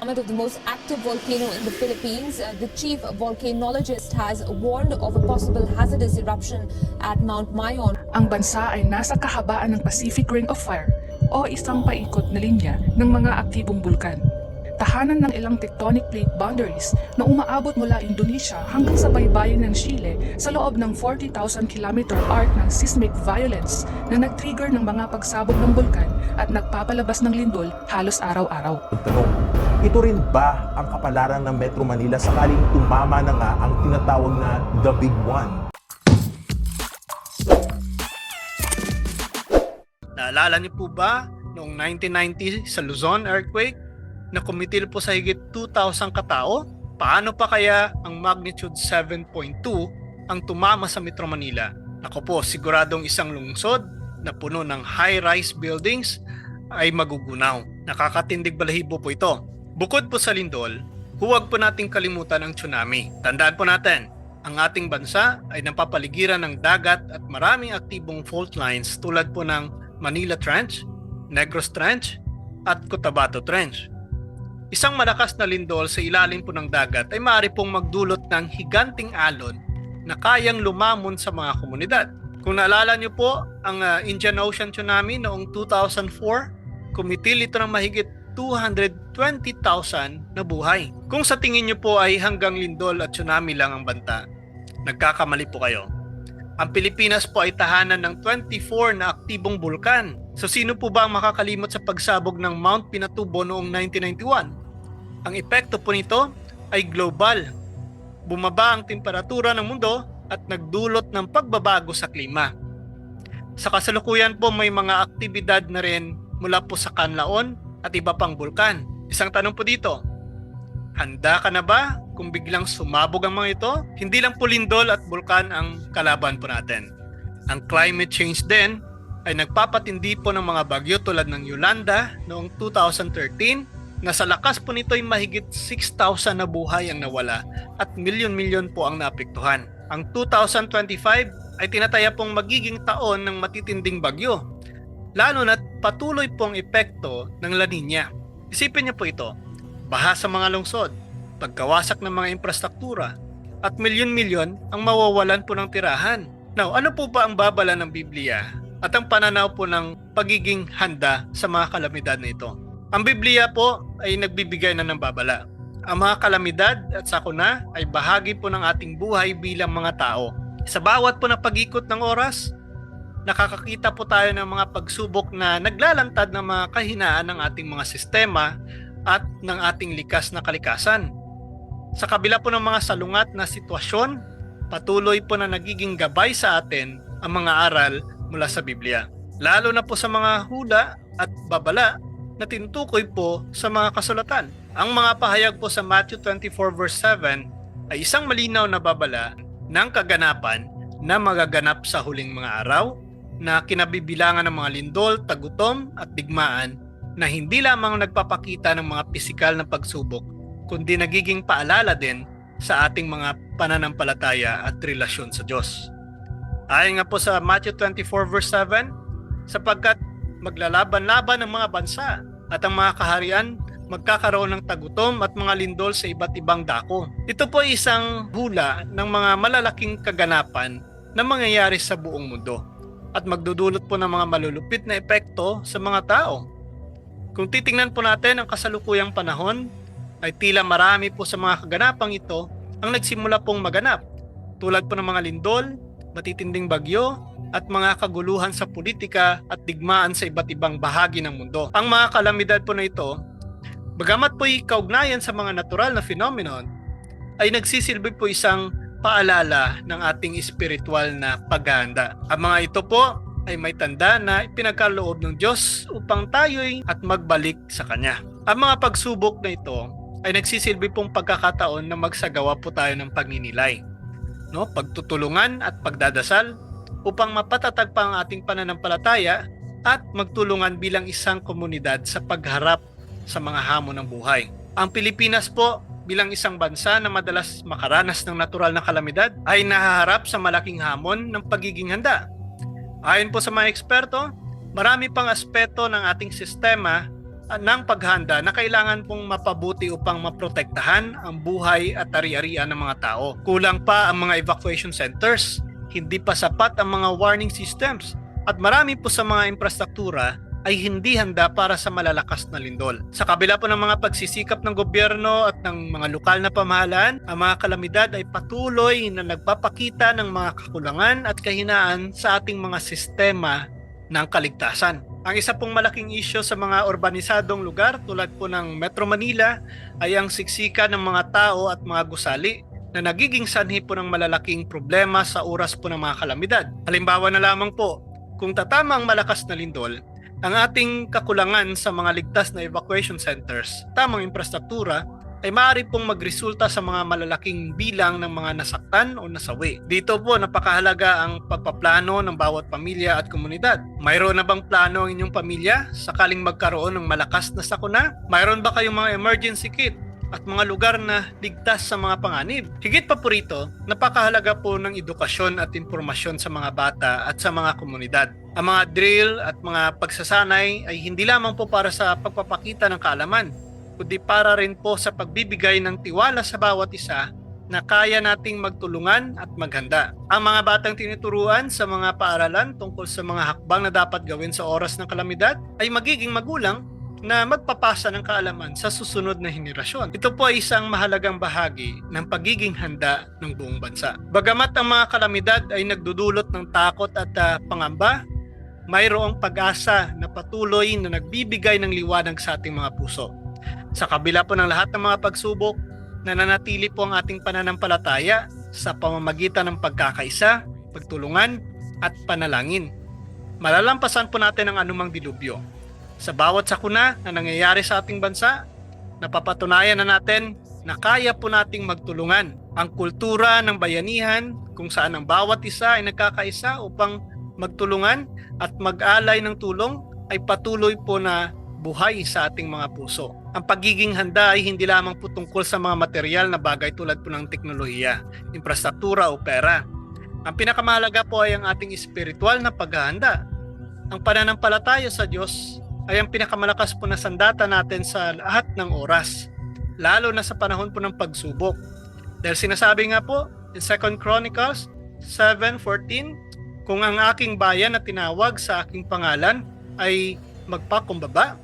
summit of the most active volcano in the Philippines, uh, the chief volcanologist has warned of a possible hazardous eruption at Mount Mayon. Ang bansa ay nasa kahabaan ng Pacific Ring of Fire o isang paikot na linya ng mga aktibong bulkan. Tahanan ng ilang tectonic plate boundaries na umaabot mula Indonesia hanggang sa baybayin ng Chile sa loob ng 40,000 kilometer arc ng seismic violence na nag-trigger ng mga pagsabog ng bulkan at nagpapalabas ng lindol halos araw-araw. Tanong, ito rin ba ang kapalaran ng Metro Manila sakaling tumama na nga ang tinatawag na The Big One? Naalala niyo po ba noong 1990 sa Luzon earthquake na kumitil po sa higit 2,000 katao? Paano pa kaya ang magnitude 7.2 ang tumama sa Metro Manila? Ako po, siguradong isang lungsod na puno ng high-rise buildings ay magugunaw. Nakakatindig balahibo po ito. Bukod po sa lindol, huwag po nating kalimutan ang tsunami. Tandaan po natin, ang ating bansa ay napapaligiran ng dagat at maraming aktibong fault lines tulad po ng Manila Trench, Negros Trench, at Cotabato Trench. Isang malakas na lindol sa ilalim po ng dagat ay maaari pong magdulot ng higanting alon na kayang lumamon sa mga komunidad. Kung naalala niyo po ang uh, Indian Ocean Tsunami noong 2004, kumitil ito ng mahigit 220,000 na buhay. Kung sa tingin niyo po ay hanggang lindol at tsunami lang ang banta, nagkakamali po kayo. Ang Pilipinas po ay tahanan ng 24 na aktibong bulkan. So sino po ba ang makakalimot sa pagsabog ng Mount Pinatubo noong 1991? Ang epekto po nito ay global. Bumaba ang temperatura ng mundo at nagdulot ng pagbabago sa klima. Sa kasalukuyan po may mga aktibidad na rin mula po sa Kanlaon at iba pang bulkan. Isang tanong po dito, Handa ka na ba kung biglang sumabog ang mga ito? Hindi lang po lindol at bulkan ang kalaban po natin. Ang climate change din ay nagpapatindi po ng mga bagyo tulad ng Yolanda noong 2013 na sa lakas po nito ay mahigit 6,000 na buhay ang nawala at milyon-milyon po ang naapektuhan. Ang 2025 ay tinataya pong magiging taon ng matitinding bagyo lalo na't patuloy po ang epekto ng La Nina. Isipin niyo po ito, baha sa mga lungsod, pagkawasak ng mga infrastruktura, at milyon-milyon ang mawawalan po ng tirahan. Now, ano po ba ang babala ng Biblia at ang pananaw po ng pagiging handa sa mga kalamidad na ito? Ang Biblia po ay nagbibigay na ng babala. Ang mga kalamidad at sakuna ay bahagi po ng ating buhay bilang mga tao. Sa bawat po na pag-ikot ng oras, nakakakita po tayo ng mga pagsubok na naglalantad ng mga kahinaan ng ating mga sistema at ng ating likas na kalikasan. Sa kabila po ng mga salungat na sitwasyon, patuloy po na nagiging gabay sa atin ang mga aral mula sa Biblia. Lalo na po sa mga hula at babala na tinutukoy po sa mga kasulatan. Ang mga pahayag po sa Matthew 24 verse 7 ay isang malinaw na babala ng kaganapan na magaganap sa huling mga araw na kinabibilangan ng mga lindol, tagutom at digmaan na hindi lamang nagpapakita ng mga pisikal na pagsubok, kundi nagiging paalala din sa ating mga pananampalataya at relasyon sa Diyos. Ayon nga po sa Matthew 24 verse 7, sapagkat maglalaban-laban ang mga bansa at ang mga kaharian magkakaroon ng tagutom at mga lindol sa iba't ibang dako. Ito po ay isang hula ng mga malalaking kaganapan na mangyayari sa buong mundo at magdudulot po ng mga malulupit na epekto sa mga tao. Kung titingnan po natin ang kasalukuyang panahon, ay tila marami po sa mga kaganapang ito ang nagsimula pong maganap. Tulad po ng mga lindol, matitinding bagyo, at mga kaguluhan sa politika at digmaan sa iba't ibang bahagi ng mundo. Ang mga kalamidad po na ito, bagamat po kaugnayan sa mga natural na phenomenon, ay nagsisilbi po isang paalala ng ating espiritual na paghahanda. Ang mga ito po ay may tanda na ipinagkaloob ng Diyos upang tayo'y at magbalik sa Kanya. Ang mga pagsubok na ito ay nagsisilbi pong pagkakataon na magsagawa po tayo ng pagninilay. No? Pagtutulungan at pagdadasal upang mapatatag pa ang ating pananampalataya at magtulungan bilang isang komunidad sa pagharap sa mga hamon ng buhay. Ang Pilipinas po bilang isang bansa na madalas makaranas ng natural na kalamidad ay nahaharap sa malaking hamon ng pagiging handa. Ayon po sa mga eksperto, marami pang aspeto ng ating sistema ah, ng paghanda na kailangan pong mapabuti upang maprotektahan ang buhay at ari-arian ng mga tao. Kulang pa ang mga evacuation centers, hindi pa sapat ang mga warning systems, at marami po sa mga infrastruktura ay hindi handa para sa malalakas na lindol. Sa kabila po ng mga pagsisikap ng gobyerno at ng mga lokal na pamahalaan, ang mga kalamidad ay patuloy na nagpapakita ng mga kakulangan at kahinaan sa ating mga sistema ng kaligtasan. Ang isa pong malaking isyo sa mga urbanisadong lugar tulad po ng Metro Manila ay ang siksika ng mga tao at mga gusali na nagiging sanhi po ng malalaking problema sa oras po ng mga kalamidad. Halimbawa na lamang po, kung tatama ang malakas na lindol, ang ating kakulangan sa mga ligtas na evacuation centers, tamang infrastruktura, ay maaari pong magresulta sa mga malalaking bilang ng mga nasaktan o nasawi. Dito po napakahalaga ang pagpaplano ng bawat pamilya at komunidad. Mayroon na bang plano ang inyong pamilya sakaling magkaroon ng malakas na sakuna? Mayroon ba kayong mga emergency kit at mga lugar na ligtas sa mga panganib. Higit pa po rito, napakahalaga po ng edukasyon at impormasyon sa mga bata at sa mga komunidad. Ang mga drill at mga pagsasanay ay hindi lamang po para sa pagpapakita ng kaalaman, kundi para rin po sa pagbibigay ng tiwala sa bawat isa na kaya nating magtulungan at maghanda. Ang mga batang tinuturuan sa mga paaralan tungkol sa mga hakbang na dapat gawin sa oras ng kalamidad ay magiging magulang na magpapasa ng kaalaman sa susunod na henerasyon. Ito po ay isang mahalagang bahagi ng pagiging handa ng buong bansa. Bagamat ang mga kalamidad ay nagdudulot ng takot at ah, pangamba, mayroong pag-asa na patuloy na nagbibigay ng liwanag sa ating mga puso. Sa kabila po ng lahat ng mga pagsubok, nananatili po ang ating pananampalataya sa pamamagitan ng pagkakaisa, pagtulungan, at panalangin. Malalampasan po natin ang anumang dilubyo. Sa bawat sakuna na nangyayari sa ating bansa, napapatunayan na natin na kaya po nating magtulungan. Ang kultura ng bayanihan kung saan ang bawat isa ay nagkakaisa upang magtulungan at mag-alay ng tulong ay patuloy po na buhay sa ating mga puso. Ang pagiging handa ay hindi lamang po tungkol sa mga material na bagay tulad po ng teknolohiya, infrastruktura o pera. Ang pinakamahalaga po ay ang ating espiritual na paghahanda. Ang pananampalataya sa Diyos ay ang pinakamalakas po na sandata natin sa lahat ng oras, lalo na sa panahon po ng pagsubok. Dahil sinasabi nga po in 2 Chronicles 7.14, kung ang aking bayan na tinawag sa aking pangalan ay magpakumbaba,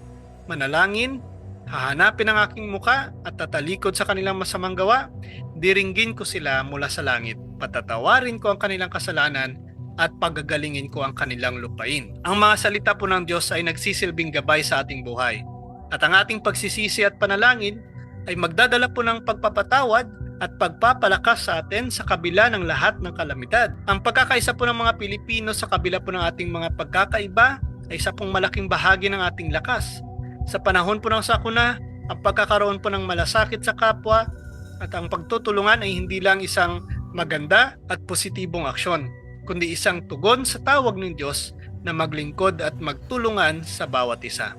manalangin, hahanapin ang aking muka at tatalikod sa kanilang masamang gawa, diringgin ko sila mula sa langit, patatawarin ko ang kanilang kasalanan at pagagalingin ko ang kanilang lupain. Ang mga salita po ng Diyos ay nagsisilbing gabay sa ating buhay. At ang ating pagsisisi at panalangin ay magdadala po ng pagpapatawad at pagpapalakas sa atin sa kabila ng lahat ng kalamidad. Ang pagkakaisa po ng mga Pilipino sa kabila po ng ating mga pagkakaiba ay isa pong malaking bahagi ng ating lakas. Sa panahon po ng sakuna, ang pagkakaroon po ng malasakit sa kapwa at ang pagtutulungan ay hindi lang isang maganda at positibong aksyon, kundi isang tugon sa tawag ng Diyos na maglingkod at magtulungan sa bawat isa.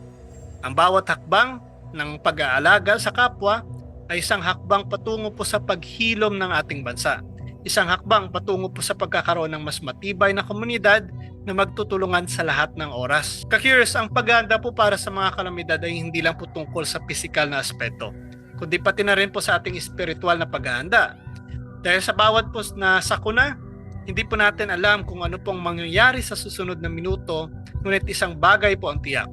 Ang bawat hakbang ng pag-aalaga sa kapwa ay isang hakbang patungo po sa paghilom ng ating bansa. Isang hakbang patungo po sa pagkakaroon ng mas matibay na komunidad na magtutulungan sa lahat ng oras. Kakurious, ang paghahanda po para sa mga kalamidad ay hindi lang po tungkol sa pisikal na aspeto, kundi pati na rin po sa ating espiritual na paghahanda. Dahil sa bawat po na sakuna, hindi po natin alam kung ano pong mangyayari sa susunod na minuto, ngunit isang bagay po ang tiyak.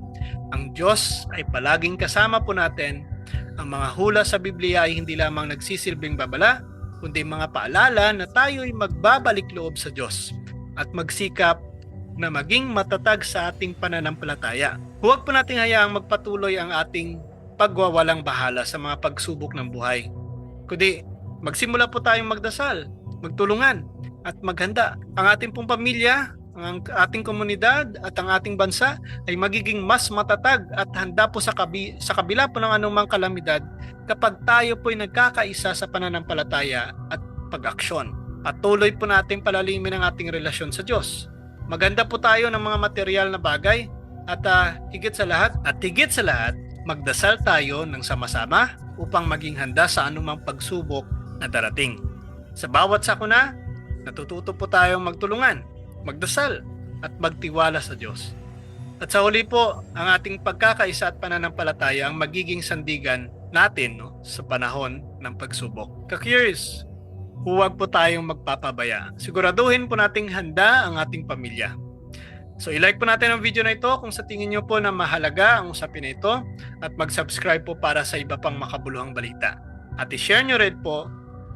Ang Diyos ay palaging kasama po natin. Ang mga hula sa Biblia ay hindi lamang nagsisilbing babala, kundi mga paalala na tayo ay magbabalik loob sa Diyos at magsikap na maging matatag sa ating pananampalataya. Huwag po nating hayaang magpatuloy ang ating pagwawalang bahala sa mga pagsubok ng buhay. Kundi magsimula po tayong magdasal, magtulungan, at maghanda. Ang ating pong pamilya, ang ating komunidad at ang ating bansa ay magiging mas matatag at handa po sa, kabi, sa kabila po ng anumang kalamidad kapag tayo po ay nagkakaisa sa pananampalataya at pag-aksyon. Patuloy po natin palalimin ang ating relasyon sa Diyos. Maganda po tayo ng mga material na bagay at ah, higit sa lahat at higit sa lahat magdasal tayo ng sama-sama upang maging handa sa anumang pagsubok na darating. Sa bawat sakuna, natututo po tayong magtulungan, magdasal, at magtiwala sa Diyos. At sa huli po, ang ating pagkakaisa at pananampalataya ang magiging sandigan natin no, sa panahon ng pagsubok. Ka-curious, huwag po tayong magpapabaya. Siguraduhin po nating handa ang ating pamilya. So i-like po natin ang video na ito kung sa tingin nyo po na mahalaga ang usapin na ito at mag-subscribe po para sa iba pang makabuluhang balita. At i-share nyo rin po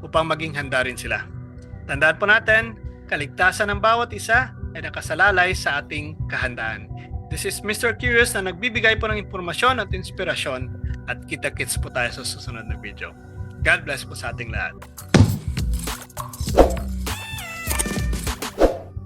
upang maging handa rin sila. Tandaan po natin, kaligtasan ng bawat isa ay nakasalalay sa ating kahandaan. This is Mr. Curious na nagbibigay po ng impormasyon at inspirasyon at kita-kits po tayo sa susunod na video. God bless po sa ating lahat.